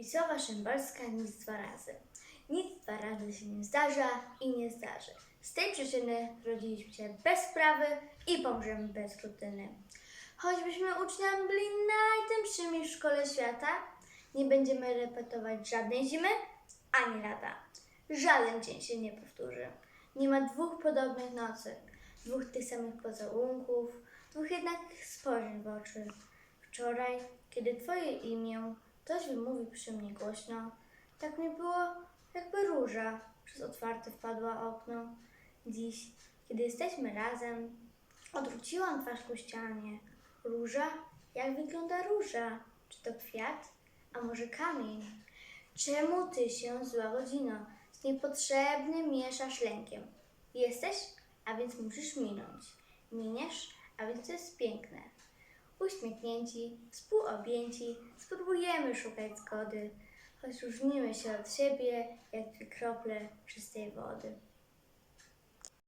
Wisława Szymborska nic dwa razy. Nic dwa razy się nie zdarza i nie zdarzy. Z tej przyczyny rodziliśmy się bez sprawy i pomrzemy bez rutyny. Choćbyśmy uczniami byli najtępszymi w szkole świata, nie będziemy repetować żadnej zimy ani lata. Żaden dzień się nie powtórzy. Nie ma dwóch podobnych nocy, dwóch tych samych pocałunków, dwóch jednak spojrzeń w oczy. Wczoraj, kiedy Twoje imię ktoś wymówił przy mnie głośno, tak mi było, jakby róża przez otwarte wpadła okno. Dziś, kiedy jesteśmy razem, odwróciłam twarz ku ścianie. Róża? Jak wygląda róża? Czy to kwiat? A może kamień? Czemu ty się, zła godzino, z niepotrzebnym mieszasz lękiem? Jesteś, a więc musisz minąć. Miniesz, a więc to jest piękne. Uśmiechnięci, współobjęci, spróbujemy szukać zgody, choć różnimy się od siebie jak dwie krople czystej wody.